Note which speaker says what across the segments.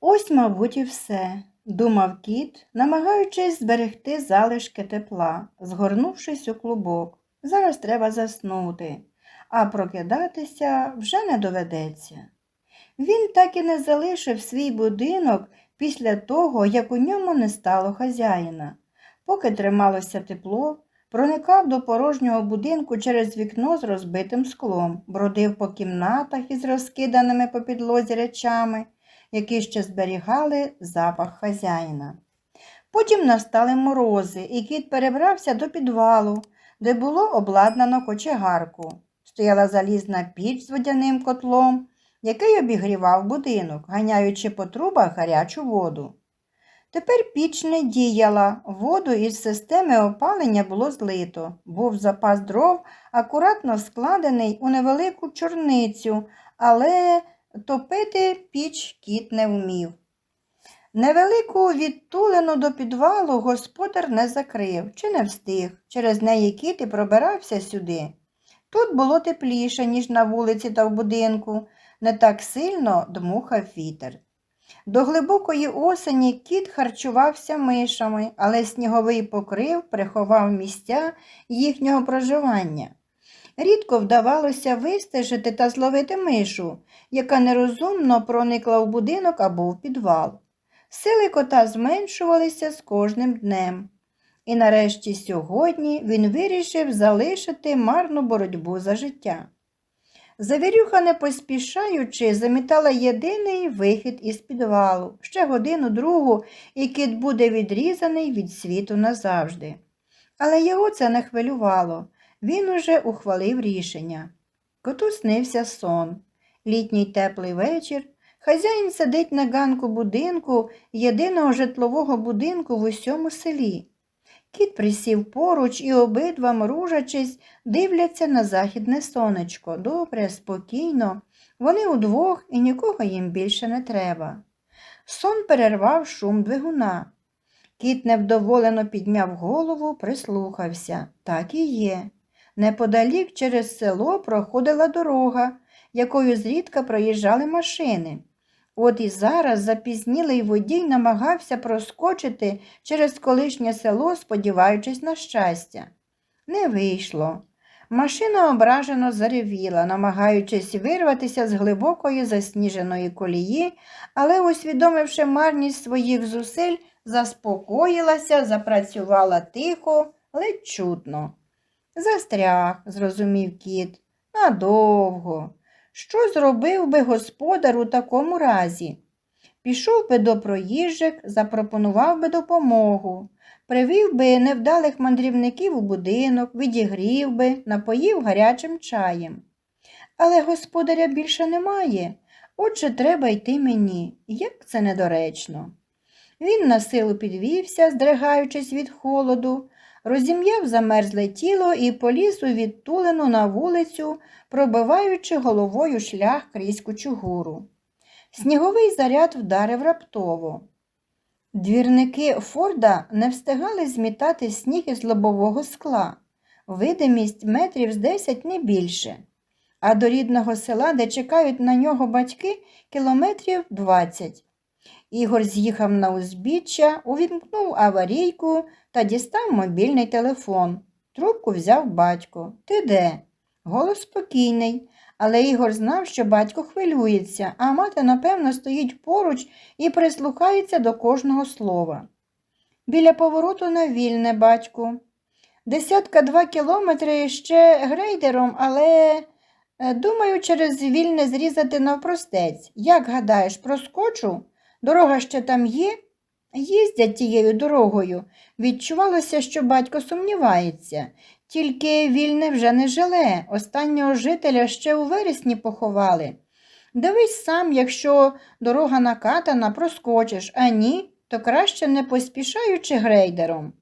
Speaker 1: Ось, мабуть, і все, думав кіт, намагаючись зберегти залишки тепла, згорнувшись у клубок. Зараз треба заснути, а прокидатися вже не доведеться. Він так і не залишив свій будинок після того, як у ньому не стало хазяїна. Поки трималося тепло, проникав до порожнього будинку через вікно з розбитим склом, бродив по кімнатах із розкиданими по підлозі речами, які ще зберігали запах хазяїна. Потім настали морози, і кіт перебрався до підвалу, де було обладнано кочегарку. Стояла залізна піч з водяним котлом, який обігрівав будинок, ганяючи по трубах гарячу воду. Тепер піч не діяла, воду із системи опалення було злито. Був запас дров, акуратно складений у невелику чорницю, але топити піч кіт не вмів. Невелику відтулину до підвалу господар не закрив чи не встиг. Через неї кіт і пробирався сюди. Тут було тепліше, ніж на вулиці та в будинку, не так сильно дмухав вітер. До глибокої осені кіт харчувався мишами, але сніговий покрив приховав місця їхнього проживання. Рідко вдавалося вистежити та зловити мишу, яка нерозумно проникла в будинок або в підвал. Сили кота зменшувалися з кожним днем. І нарешті сьогодні він вирішив залишити марну боротьбу за життя. Завірюха, не поспішаючи, замітала єдиний вихід із підвалу, ще годину другу, і кіт буде відрізаний від світу назавжди. Але його це не хвилювало. Він уже ухвалив рішення. Коту снився сон. Літній теплий вечір. Хазяїн сидить на ганку будинку, єдиного житлового будинку в усьому селі. Кіт присів поруч і обидва, мружачись, дивляться на західне сонечко. Добре, спокійно. Вони удвох і нікого їм більше не треба. Сон перервав шум двигуна. Кіт невдоволено підняв голову, прислухався. Так і є. Неподалік через село проходила дорога, якою зрідка проїжджали машини. От і зараз запізнілий водій намагався проскочити через колишнє село, сподіваючись на щастя. Не вийшло. Машина ображено заревіла, намагаючись вирватися з глибокої засніженої колії, але, усвідомивши марність своїх зусиль, заспокоїлася, запрацювала тихо, ледь чутно. Застряг, зрозумів кіт, надовго. Що зробив би господар у такому разі? Пішов би до проїжджих, запропонував би допомогу, привів би невдалих мандрівників у будинок, відігрів би, напоїв гарячим чаєм. Але господаря більше немає, отже треба йти мені. Як це недоречно. Він на силу підвівся, здригаючись від холоду, розім'яв замерзле тіло і поліз у відтулину на вулицю, пробиваючи головою шлях крізь кучугуру. Сніговий заряд вдарив раптово. Двірники Форда не встигали змітати сніг із лобового скла, видимість метрів з десять не більше, а до рідного села, де чекають на нього батьки, кілометрів двадцять. Ігор з'їхав на узбіччя, увімкнув аварійку та дістав мобільний телефон. Трубку взяв батько. Ти де? Голос спокійний, але Ігор знав, що батько хвилюється, а мати, напевно, стоїть поруч і прислухається до кожного слова. Біля повороту на вільне, батьку. Десятка два кілометри ще грейдером, але, е, думаю, через вільне зрізати навпростець. Як гадаєш, проскочу? Дорога ще там є? Їздять тією дорогою. Відчувалося, що батько сумнівається. Тільки вільне вже не жиле. Останнього жителя ще у вересні поховали. Дивись сам, якщо дорога накатана, проскочиш, а ні, то краще не поспішаючи грейдером.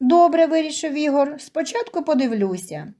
Speaker 1: Добре, вирішив Ігор, спочатку подивлюся.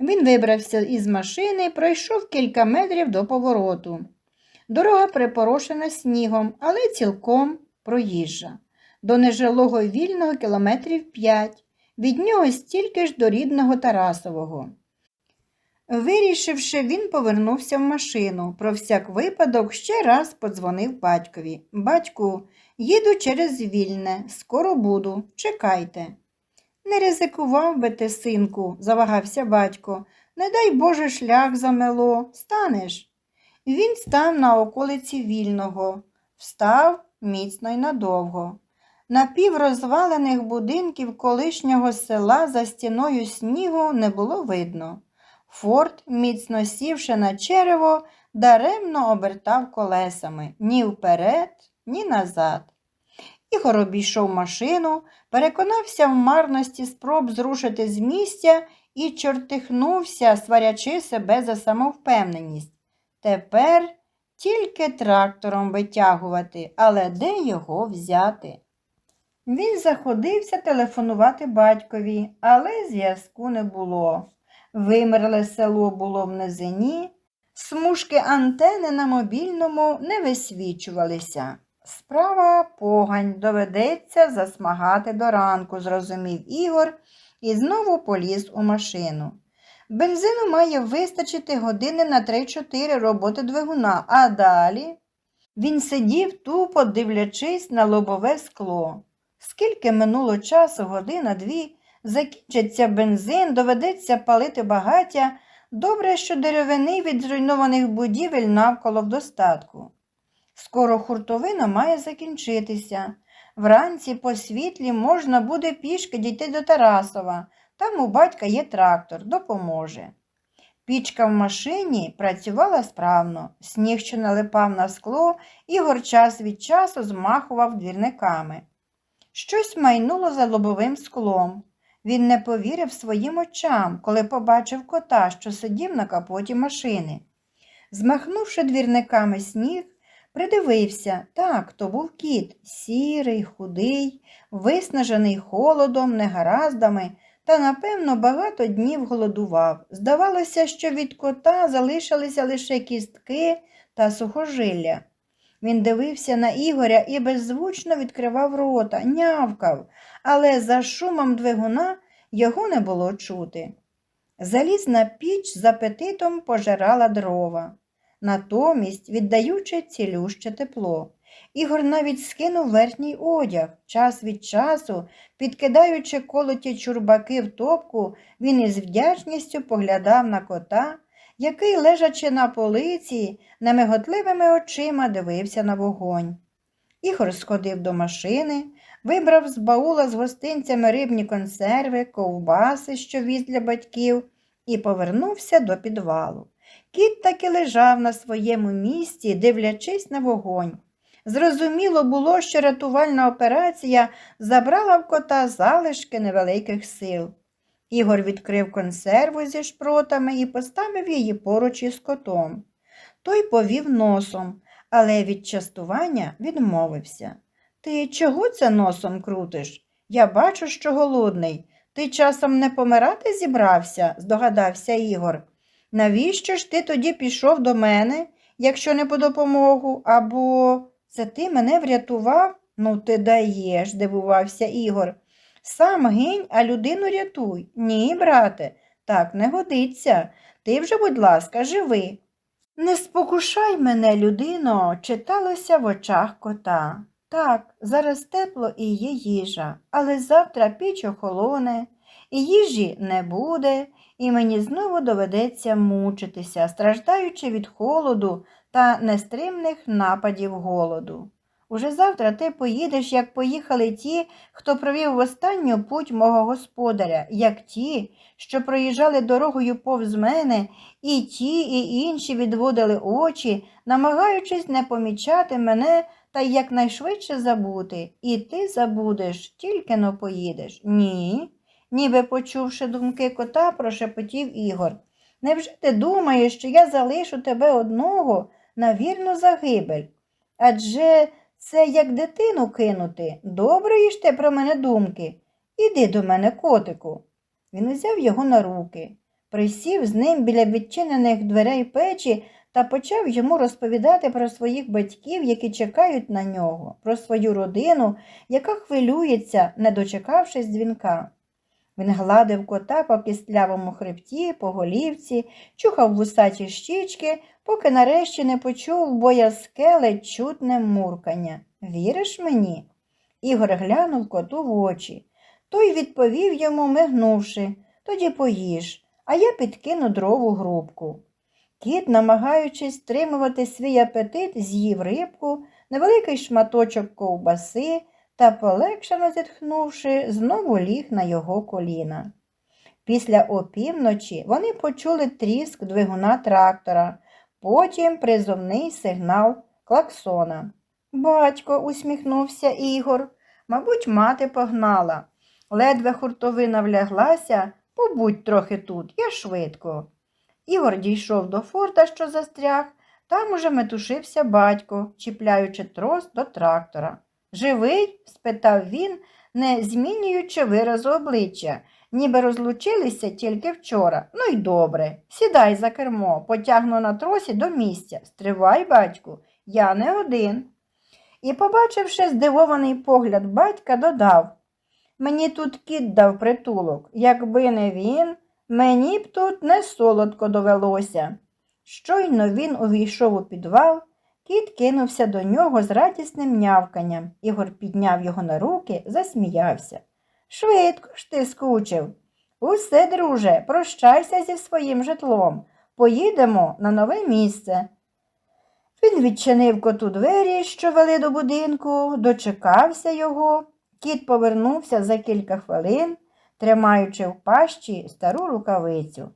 Speaker 1: Він вибрався із машини пройшов кілька метрів до повороту. Дорога припорошена снігом, але цілком проїжджа. До нежилого вільного кілометрів п'ять, від нього стільки ж до рідного Тарасового. Вирішивши, він повернувся в машину. Про всяк випадок ще раз подзвонив батькові. Батьку, їду через вільне, скоро буду, чекайте. Не ризикував би ти, синку, завагався батько. Не дай Боже шлях замело, станеш. Він став на околиці вільного, встав міцно й надовго. На піврозвалених будинків колишнього села за стіною снігу не було видно. Форт, міцно сівши на черево, даремно обертав колесами ні вперед, ні назад. Ігор обійшов машину, переконався в марності спроб зрушити з місця і чортихнувся, сварячи себе за самовпевненість. Тепер тільки трактором витягувати, але де його взяти? Він заходився телефонувати батькові, але зв'язку не було. Вимерле село було в низині, смужки антени на мобільному не висвічувалися. Справа погань доведеться засмагати до ранку, зрозумів Ігор і знову поліз у машину. Бензину має вистачити години на 3-4 роботи двигуна, а далі він сидів тупо дивлячись на лобове скло. Скільки минуло часу, година, дві, закінчиться бензин, доведеться палити багаття. Добре, що деревини від зруйнованих будівель навколо в достатку. Скоро хуртовина має закінчитися. Вранці по світлі можна буде пішки дійти до Тарасова. Там у батька є трактор, допоможе. Пічка в машині працювала справно. Сніг, що налипав на скло, Ігор час від часу змахував двірниками. Щось майнуло за лобовим склом. Він не повірив своїм очам, коли побачив кота, що сидів на капоті машини. Змахнувши двірниками сніг, придивився так, то був кіт, сірий, худий, виснажений холодом, негараздами, та, напевно, багато днів голодував. Здавалося, що від кота залишилися лише кістки та сухожилля. Він дивився на Ігоря і беззвучно відкривав рота, нявкав, але за шумом двигуна його не було чути. Залізна піч з апетитом пожирала дрова, натомість віддаючи цілюще тепло. Ігор навіть скинув верхній одяг. Час від часу, підкидаючи колоті чурбаки в топку, він із вдячністю поглядав на кота, який, лежачи на полиці, немиготливими очима дивився на вогонь. Ігор сходив до машини, вибрав з баула з гостинцями рибні консерви, ковбаси, що віз для батьків, і повернувся до підвалу. Кіт таки лежав на своєму місці, дивлячись на вогонь. Зрозуміло було, що рятувальна операція забрала в кота залишки невеликих сил. Ігор відкрив консерву зі шпротами і поставив її поруч із котом. Той повів носом, але від частування відмовився. Ти чого це носом крутиш? Я бачу, що голодний. Ти часом не помирати зібрався, здогадався Ігор. Навіщо ж ти тоді пішов до мене, якщо не по допомогу, або це ти мене врятував? Ну, ти даєш, дивувався Ігор. Сам гинь, а людину рятуй. Ні, брате, так не годиться. Ти вже, будь ласка, живи. Не спокушай мене, людино, читалося в очах кота. Так, зараз тепло і є їжа, але завтра піч охолоне, і їжі не буде, і мені знову доведеться мучитися, страждаючи від холоду та нестримних нападів голоду. Уже завтра ти поїдеш, як поїхали ті, хто провів в останню путь мого господаря, як ті, що проїжджали дорогою повз мене, і ті, і інші відводили очі, намагаючись не помічати мене та якнайшвидше забути. І ти забудеш, тільки но поїдеш. Ні, ніби почувши думки кота, прошепотів Ігор. Невже ти думаєш, що я залишу тебе одного на вірну загибель? Адже це як дитину кинути. Доброї ж ти про мене думки. Іди до мене, котику. Він узяв його на руки, присів з ним біля відчинених дверей печі та почав йому розповідати про своїх батьків, які чекають на нього, про свою родину, яка хвилюється, не дочекавшись дзвінка. Він гладив кота по кістлявому хребті, по голівці, чухав вусаті щічки, поки нарешті не почув боязке ледь чутне муркання. Віриш мені? Ігор глянув коту в очі. Той відповів йому, мигнувши, тоді поїж, а я підкину дрову грубку. Кіт, намагаючись стримувати свій апетит, з'їв рибку, невеликий шматочок ковбаси та, полегшено зітхнувши, знову ліг на його коліна. Після опівночі вони почули тріск двигуна трактора, потім призовний сигнал клаксона. Батько, усміхнувся Ігор, мабуть, мати погнала. Ледве хуртовина вляглася, побудь трохи тут, я швидко. Ігор дійшов до форта, що застряг, там уже метушився батько, чіпляючи трос до трактора. Живий? спитав він, не змінюючи виразу обличчя, ніби розлучилися тільки вчора. Ну й добре. Сідай за кермо, потягну на тросі до місця. Стривай, батьку, я не один. І, побачивши здивований погляд батька, додав Мені тут кіт дав притулок. Якби не він, мені б тут не солодко довелося. Щойно він увійшов у підвал, кіт кинувся до нього з радісним нявканням. Ігор підняв його на руки, засміявся. Швидко ж ти скучив. Усе, друже, прощайся зі своїм житлом. Поїдемо на нове місце. Він відчинив коту двері, що вели до будинку, дочекався його. Кіт повернувся за кілька хвилин, тримаючи в пащі стару рукавицю.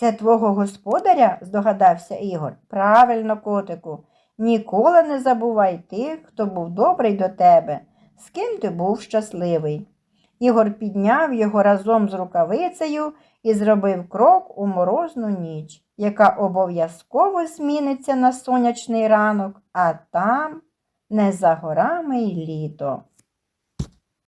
Speaker 1: Це твого господаря? здогадався Ігор. Правильно, котику, ніколи не забувай тих, хто був добрий до тебе, з ким ти був щасливий. Ігор підняв його разом з рукавицею і зробив крок у морозну ніч, яка обов'язково зміниться на сонячний ранок, а там не за горами й літо.